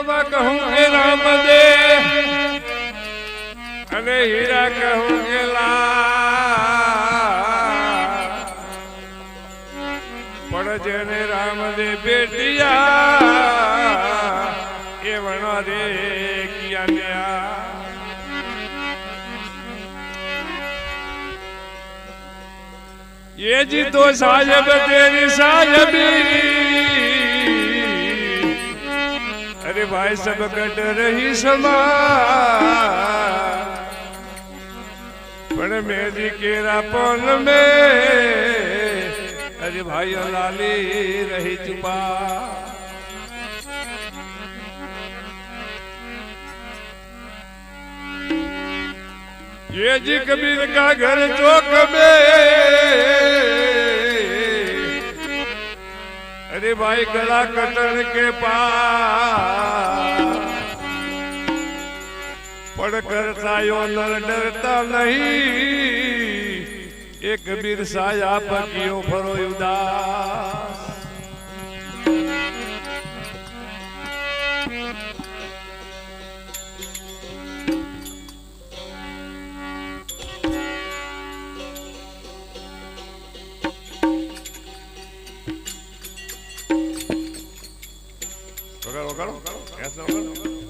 સોના કહું એ રામ દે અને હીરા કહું કે લા પણ જેને રામ દે બેટિયા એ વણો રે કિયા ये जी तो साहेब तेरी साहेबी अरे भाई सब कट रही समा પણ મેરી કેરા પન મે અરે ભાઈ લાલી રહી ચુપા ये जी कबीर का घर चौक में અરે ભાઈ, ગળા કટણ કે પણ કરતા નર ડરતા નહીં. એક કબીર સાયા પકીઓ ફરો ઉદા વગાડો વગાડો વગાડો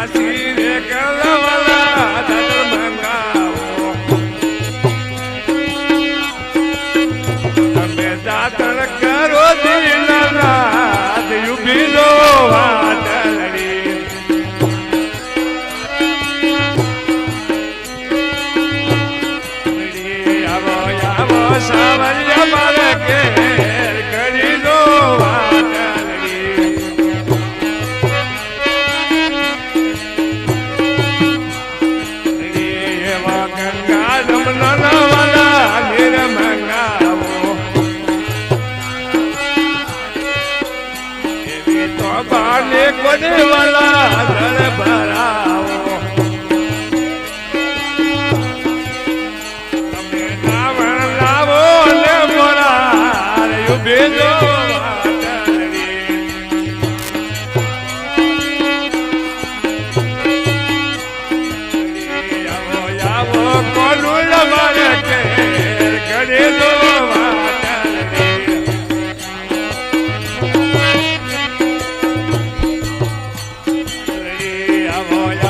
así. બાને કોને ભરાવો. તમે રાવણ લાવો ને મોરા રે આવો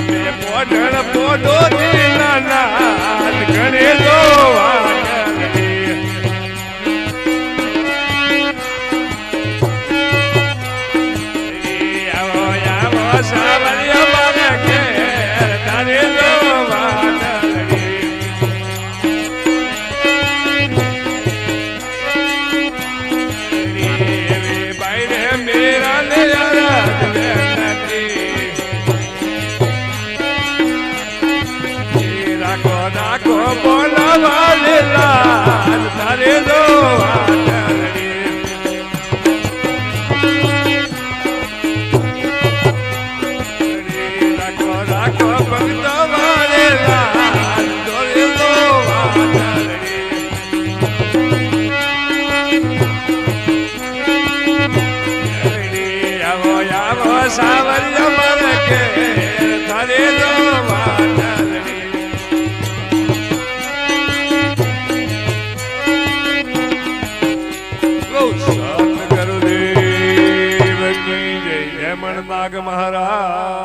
તમે પોઢળ પોઢો ગણે તો આવો বলবা માગ મહારાજ.